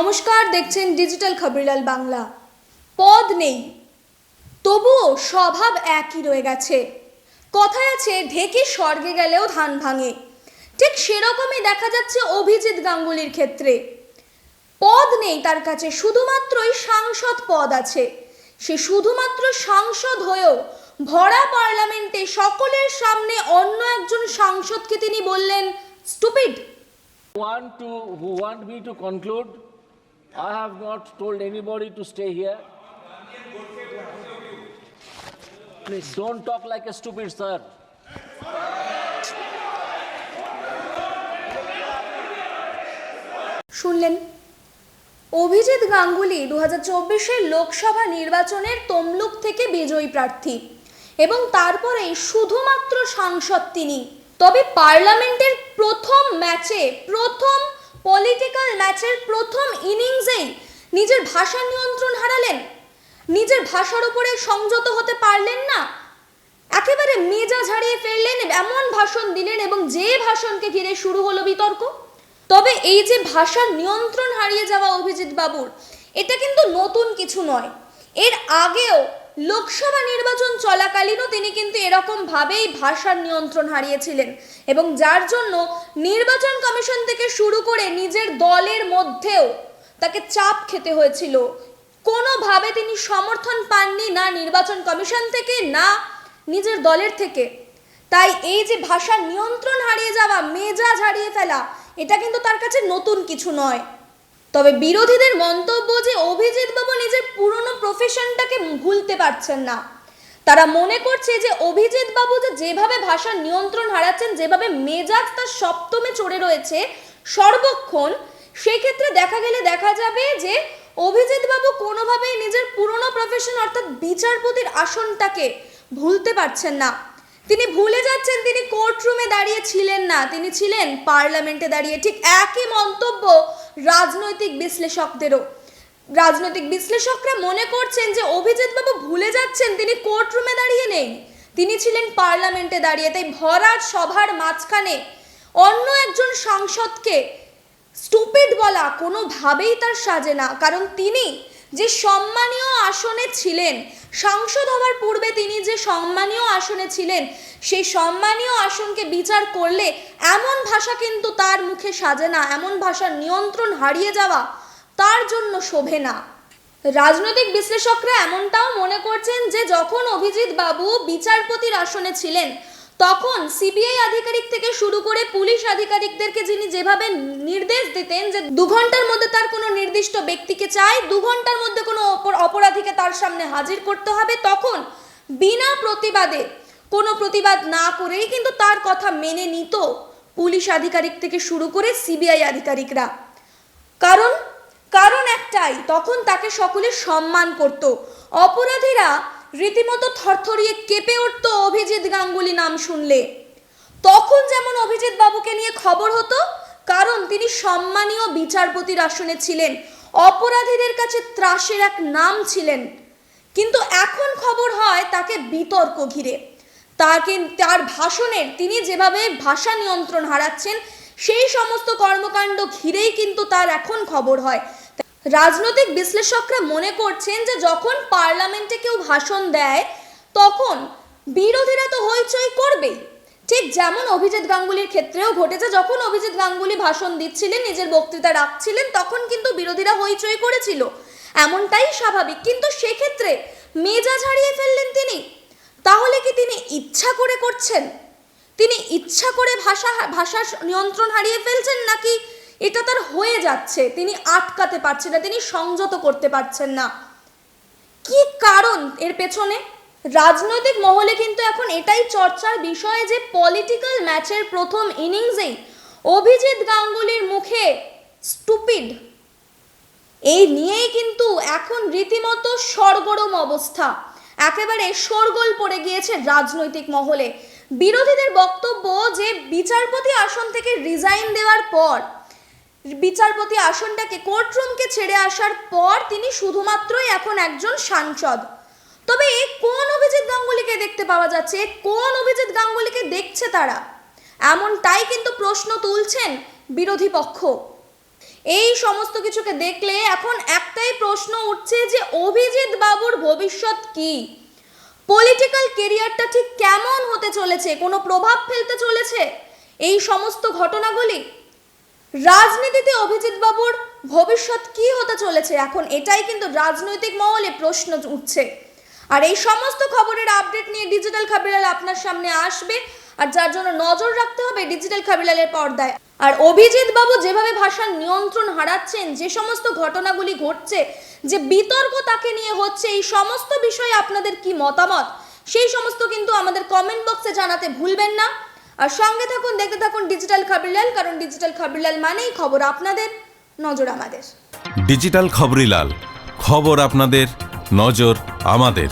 নমস্কার, দেখছেন ডিজিটাল খবরিলাল বাংলা পদ নেই, তবুও স্বভাব একই রয়ে গেছে। কথায় আছে, ঢেকে স্বর্গে গেলেও ধান ভাঙে। ঠিক সেরকমই দেখা যাচ্ছে অভিজিৎ গাঙ্গুলির ক্ষেত্রে। পদ নেই তার কাছে, শুধুমাত্রই সাংসদ পদ আছে। সে শুধুমাত্র সাংসদ হয়েও ভরা পার্লামেন্টে সকলের সামনে অন্য একজন সাংসদকে তিনি বললেন stupid want to, who want me to conclude? I have not told anybody to stay here. Please, don't talk like a stupid sir. শুনলেন? অভিজিৎ গাঙ্গুলি দু হাজার লোকসভা নির্বাচনের তমলুক থেকে বিজয়ী প্রার্থী এবং তারপরেই শুধুমাত্র সাংসদ তিনি। তবে পার্লামেন্টের প্রথম ম্যাচে, প্রথম পলিটিক্যাল ম্যাচের প্রথম ইনিংসেই নিজের ভাষা নিয়ন্ত্রণ হারালেন। নিজের ভাষার উপরে সংযত হতে পারলেন না। একেবারে মেজাজ হারিয়ে ফেললেন, এমন ভাষণ দিলেন এবং যে ভাষণকে ঘিরে শুরু হলো বিতর্ক। তবে এই যে ভাষার নিয়ন্ত্রণ হারিয়ে যাওয়া অভিজিৎ বাবুর, এটা কিন্তু নতুন কিছু নয়। এর আগেও লোকসভা নির্বাচন চলাকালীনও তিনি কিন্তু এরকম ভাবেই ভাষার নিয়ন্ত্রণ হারিয়েছিলেন এবং যার জন্য নির্বাচন কমিশন থেকে শুরু করে নিজের দলের মধ্যেও তাকে চাপ খেতে হয়েছিল। কোনোভাবে তিনি সমর্থন পাননি না নির্বাচন কমিশন থেকে, না নিজের দলের থেকে। তাই এই যে ভাষার নিয়ন্ত্রণ হারিয়ে যাওয়া, মেজাজ হারিয়ে ফেলা, এটা কিন্তু তার কাছে নতুন কিছু নয়। তবে বিরোধীদের মন্তব্য যে অভিজিৎ বাবু নিজের পুরনো প্রফেশনটাকে ভুলতে পারছেন না। তারা মনে করছে যে অভিজিৎ বাবু যে যেভাবে ভাষার নিয়ন্ত্রণ হারাচ্ছেন, যেভাবে মেজাজ তার সপ্তমে চড়ে রয়েছে সর্বক্ষণ, সেক্ষেত্রে দেখা গেলে দেখা যাবে যে অভিজিৎ বাবু কোনোভাবেই নিজের পুরনো প্রফেশন অর্থাৎ বিচারপতির আসনটাকে ভুলতে পারছেন না। তিনি ভুলে যাচ্ছেন তিনি কোর্টরুমে দাঁড়িয়ে ছিলেন না। তিনি ছিলেন পার্লামেন্টে দাঁড়িয়ে। ঠিক একই মন্তব্য রাজনৈতিক বিশ্লেষকদেরও। রাজনৈতিক বিশ্লেষকরা মনে করছেন যে অভিজিৎবাবু ভুলে যাচ্ছেন, তিনি কোর্টরুমে দাঁড়িয়ে নেই। তিনি ছিলেন পার্লামেন্টে দাঁড়িয়ে, তাই ভরাট সভার মাঝখানে অন্য একজন সাংসদকে স্টুপিড বলা কোনোভাবেই তার সাজে না। কারণ তিনি যে সম্মানীয় আসনে ছিলেন। সাংসদ হওয়ার পূর্বে তিনি যে সম্মানীয় আসনে ছিলেন, সেই সম্মানীয় আসনকে বিচার করলে এমন ভাষা কিন্তু তার মুখে সাজে না, এমন ভাষার নিয়ন্ত্রণ হারিয়ে যাওয়া তার জন্য শোভে না। রাজনৈতিক বিশ্লেষকরা এমনটাও মনে করছেন যে, যখন অভিজিৎ বাবু বিচারপতির আসনে ছিলেন তখন সিবিআই আধিকারিক থেকে শুরু করে পুলিশ আধিকারিকদেরকে যিনি যেভাবে নির্দেশ দিতেন যে দু ঘণ্টার মধ্যে তার কোনো নির্দিষ্ট ব্যক্তিকে চাই, দু ঘণ্টার মধ্যে কোনো অপর- অপরাধীকে তার সামনে হাজির করতে হবে, তখন বিনা প্রতিবাদে, কোনো প্রতিবাদ না করেই কিন্তু তার কথা মেনে নিত পুলিশ আধিকারিক থেকে শুরু করে সিবিআই আধিকারিকরা। কারণ কারণ একটাই, তখন তাকে সকলে সম্মান করত। অপরাধীরা রীতিমতো থরথরিয়ে কেঁপে উঠত অভিজিৎ গাঙ্গুলি নাম শুনলে। তখন যেমন অভিজিৎ বাবুকে নিয়ে খবর হতো, কারণ তিনি সম্মানীয় বিচারপতির আসনে ছিলেন, অপরাধীদের কাছে ত্রাসের এক নাম ছিলেন। কিন্তু এখন খবর হয় তাকে বিতর্ক ঘিরে। তাকে তার ভাষণের তিনি যেভাবে ভাষা নিয়ন্ত্রণ হারাচ্ছেন, সেই সমস্ত কর্মকাণ্ড ঘিরেই কিন্তু তার এখন খবর হয়। রাজনৈতিক বিশ্লেষকরা মনে করছেন যে যখন পার্লামেন্টে কেউ ভাষণ দেয়, তখন বিরোধীরা তো হইচই করবেই। ঠিক যেমন অভিজিৎ গাঙ্গুলির ক্ষেত্রেও ঘটেছে, যখন অভিজিৎ গাঙ্গুলি ভাষণ দিচ্ছিলেন, নিজের বক্তৃতা রাখছিলেন, তখন কিন্তু বিরোধীরা হইচই করেছিল। এমনটাই স্বাভাবিক। কিন্তু সেক্ষেত্রে মেজাজ হারিয়ে ফেললেন তিনি। তাহলে কি তিনি ইচ্ছা করে করছেন? তিনি ইচ্ছা করে ভাষা ভাষা নিয়ন্ত্রণ হারিয়ে ফেলছেন নাকি এটা তার হয়ে যাচ্ছে। তিনি আটকাতে পারছেন না, তিনি সংযত করতে পারছেন না। কি কারণ এর পেছনে? রাজনৈতিক মহলে কিন্তু এখন এটাই চর্চার বিষয় যে পলিটিক্যাল ম্যাচের প্রথম ইনিংসেই অভিজিৎ গাঙ্গুলির মুখে স্টুপিড এই নিয়েই কিন্তু এখন রীতিমতো সরগরম অবস্থা। একেবারে শোরগোল পড়ে গিয়েছে রাজনৈতিক মহলে। বিরোধীদের বক্তব্য যে বিচারপতি আসন থেকে রিজাইন দেওয়ার পর। বিচারপতি আসনটাকে কোর্টরুমকে ছেড়ে আসার পর তিনি শুধুমাত্রই এখন একজন সাংসদ। তবে কোন অভিজিৎ গাঙ্গুলিকে দেখতে পাওয়া যাচ্ছে? কোন অভিজিৎ গাঙ্গুলিকে দেখছে তারা? এমনটাই কিন্তু প্রশ্ন তুলছেন বিরোধী পক্ষ। এই সমস্ত কিছুকে দেখলে এখন একটাই প্রশ্ন উঠছে যে অভিজিৎ বাবুর ভবিষ্যৎ কি? পলিটিক্যাল কেরিয়ারটা ঠিক কেমন হতে চলেছে? কোনো প্রভাব ফেলতে চলেছে? এই সমস্ত ঘটনাগুলি রাজনীতিতে অভিজিৎ বাবুর ভবিষ্যৎ কি হতে চলেছে? এখন এটাই কিন্তু রাজনৈতিক মহলে প্রশ্ন উঠছে। আর এই সমস্ত খবরের আপডেট নিয়ে ডিজিটাল খাবিরাল আপনার সামনে আসবে। আর যার জন্য নজর রাখতে হবে ডিজিটাল খাবিলালের পর্দায়। আর অভিজিৎ বাবু যেভাবে ভাষার নিয়ন্ত্রণ হারাচ্ছেন, যে সমস্ত ঘটনাগুলি ঘটছে, যে বিতর্ক তাকে নিয়ে হচ্ছে, এই সমস্ত বিষয়ে আপনাদের কি মতামত? সেই সমস্ত কিন্তু আমাদের কমেন্ট বক্সে জানাতে ভুলবেন না। আর সঙ্গে থাকুন, দেখতে থাকুন ডিজিটাল খবরিলাল কারণ ডিজিটাল খবরিলাল মানেই খবর আপনাদের, নজর আমাদের। ডিজিটাল খবরিলাল খবর আপনাদের, নজর আমাদের।